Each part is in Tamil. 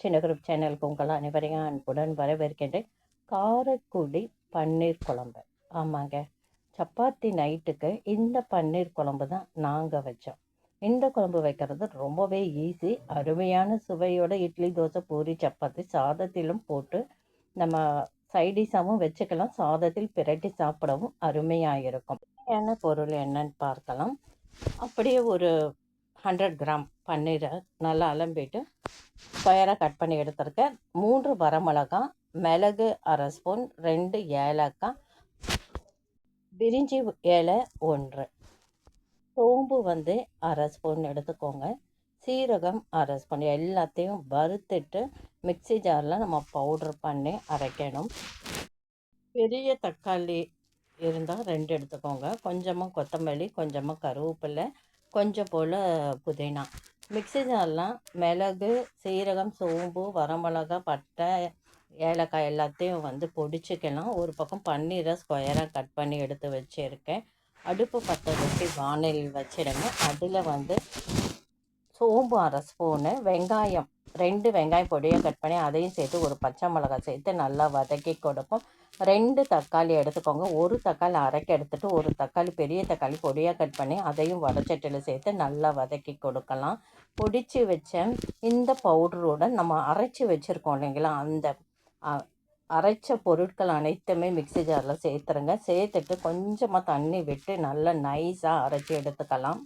சின்ன குரூப் சேனலுக்கு உங்கள் அனைவரையும் அன்புடன் வரவேற்கின்றேன். காரக்குடி பன்னீர் குழம்பு. ஆமாங்க. சப்பாத்தி நைட்டுக்கு இந்த பன்னீர் குழம்பு தான் நாங்கள் வச்சோம். இந்த குழம்பு வைக்கிறது ரொம்பவே ஈஸி அருமையான சுவையோட இட்லி தோசை பூரி சப்பாத்தி சாதத்திலும் போட்டு நம்ம சைடிஷாகவும் வச்சுக்கலாம். சாதத்தில் பிரட்டி சாப்பிடவும் அருமையாக இருக்கும். என்ன பொருள் என்னன்னு பார்க்கலாம். அப்படியே ஒரு ஹண்ட்ரட் கிராம் பன்னீரை நல்லா அலம்பிட்டு ஸ்கொயராக கட் பண்ணி எடுத்திருக்கேன். மூன்று வரமிளகா மிளகு அரை ஸ்பூன் ரெண்டு ஏலக்காய் பிரிஞ்சி இலை ஒன்று. சோம்பு வந்து அரை ஸ்பூன் எடுத்துக்கோங்க. சீரகம் அரை ஸ்பூன் எல்லாத்தையும் வறுத்துட்டு மிக்சி ஜாரில் நம்ம பவுட்ரு பண்ணி அரைக்கணும். பெரிய தக்காளி இருந்தால் ரெண்டு எடுத்துக்கோங்க. கொஞ்சமாக கொத்தமல்லி கொஞ்சமாக கருவேப்பிலை கொஞ்சம் போல் புதினா. மிக்சி ஜார்லாம் மிளகு சீரகம் சோம்பு வரமிளகா பட்டை ஏலக்காய் எல்லாத்தையும் வந்து பொடிச்சிக்கலாம். ஒரு பக்கம் பன்னீரை ஸ்கொயராக கட் பண்ணி எடுத்து வச்சுருக்கேன். அடுப்பு பற்ற வச்சு வானில் வச்சிடுங்க. அதில் வந்து சோம்பு அரை ஸ்பூனு வெங்காயம் ரெண்டு வெங்காயம் பொடியாக கட் பண்ணி அதையும் சேர்த்து ஒரு பச்சை மிளகாய் சேர்த்து நல்லா வதக்கி கொடுப்போம். ரெண்டு தக்காளி எடுத்துக்கோங்க. ஒரு தக்காளி அரைக்க எடுத்துகிட்டு ஒரு தக்காளி பெரிய தக்காளி பொடியாக கட் பண்ணி அதையும் வடச்சட்டியில் சேர்த்து நல்லா வதக்கி கொடுக்கலாம். பொடிச்சு வச்ச இந்த பவுடரோட நம்ம அரைச்சி வச்சுருக்கோம் இல்லைங்களா? அந்த அரைச்ச பொருட்கள் அனைத்துமே மிக்சி ஜாரில் சேர்த்துருங்க. சேர்த்துட்டு கொஞ்சமாக தண்ணி விட்டு நல்லா நைஸாக அரைச்சி எடுத்துக்கலாம்.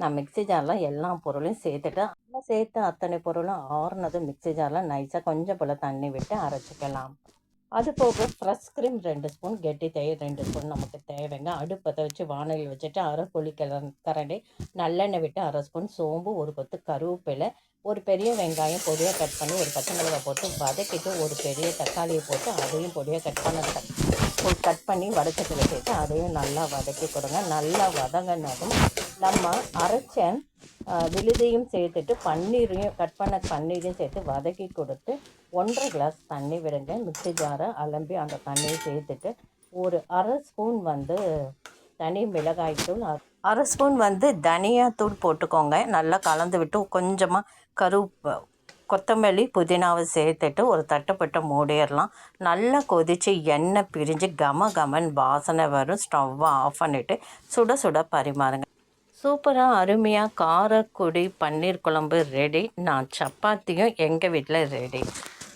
நான் மிக்சி ஜாரில் எல்லா பொருளையும் சேர்த்துட்டு சேர்த்து அத்தனை பொருளும் ஆறுனதும் மிக்சி ஜாரில் நைஸாக கொஞ்சம் போல் தண்ணி விட்டு அரைச்சிக்கலாம். அது போக ஃப்ரெஷ் க்ரீம் ரெண்டு ஸ்பூன் கெட்டி தயிர் ரெண்டு ஸ்பூன் நமக்கு தேவைங்க. அடுப்பத்தை வச்சு வானலில் வச்சுட்டு அரை புளி கரண்டி நல்லெண்ணெய் விட்டு அரை ஸ்பூன் சோம்பு ஒரு கொத்து கருவேப்பிலை ஒரு பெரிய வெங்காயம் பொடியாக கட் பண்ணி ஒரு பச்சை மிளகாய் போட்டு வதக்கிட்டு ஒரு பெரிய தக்காளியை போட்டு அதையும் பொடியாக கட் பண்ண கட் பண்ணி வடச்சட்டில் சேர்த்து அதையும் நல்லா வதக்கி கொடுங்க. நல்லா வதங்கினதும் நம்ம அரைச்ச விழுதையும் சேர்த்துட்டு பன்னீரையும் கட் பண்ண பன்னீரையும் சேர்த்து வதக்கி கொடுத்து ஒன்றரை கிளாஸ் தண்ணி விடுங்க. மிக்சி ஜாரை அலம்பி அந்த தண்ணியை சேர்த்துட்டு ஒரு அரை ஸ்பூன் வந்து தனி மிளகாய்த்தூள் அரை ஸ்பூன் வந்து தனியாத்தூள் போட்டுக்கோங்க. நல்லா கலந்து விட்டு கொஞ்சமாக கருப்பு கொத்தமல்லி புதினாவை சேர்த்துட்டு ஒரு தட்டுப்பட்டு மூடிடலாம். நல்லா கொதித்து எண்ணெய் பிரிஞ்சு கம கமன் வாசனை வரும். ஸ்டவ்வை ஆஃப் பண்ணிவிட்டு சுட சுட பரிமாறுங்க. சூப்பராக அருமையாக காரக்குடி பன்னீர் குழம்பு ரெடி நான் சப்பாத்தியும் எங்கள் வீட்டில் ரெடி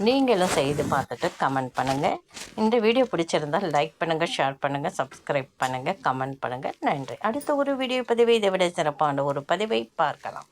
நீங்களும் செய்து பார்த்துட்டு கமெண்ட் பண்ணுங்கள் இந்த வீடியோ பிடிச்சிருந்தால் லைக் பண்ணுங்கள் ஷேர் பண்ணுங்கள் சப்ஸ்கிரைப் பண்ணுங்கள் கமெண்ட் பண்ணுங்கள் நன்றி. அடுத்த ஒரு வீடியோ பதிவை இதை விட சிறப்பான ஒரு பதிவை பார்க்கலாம்.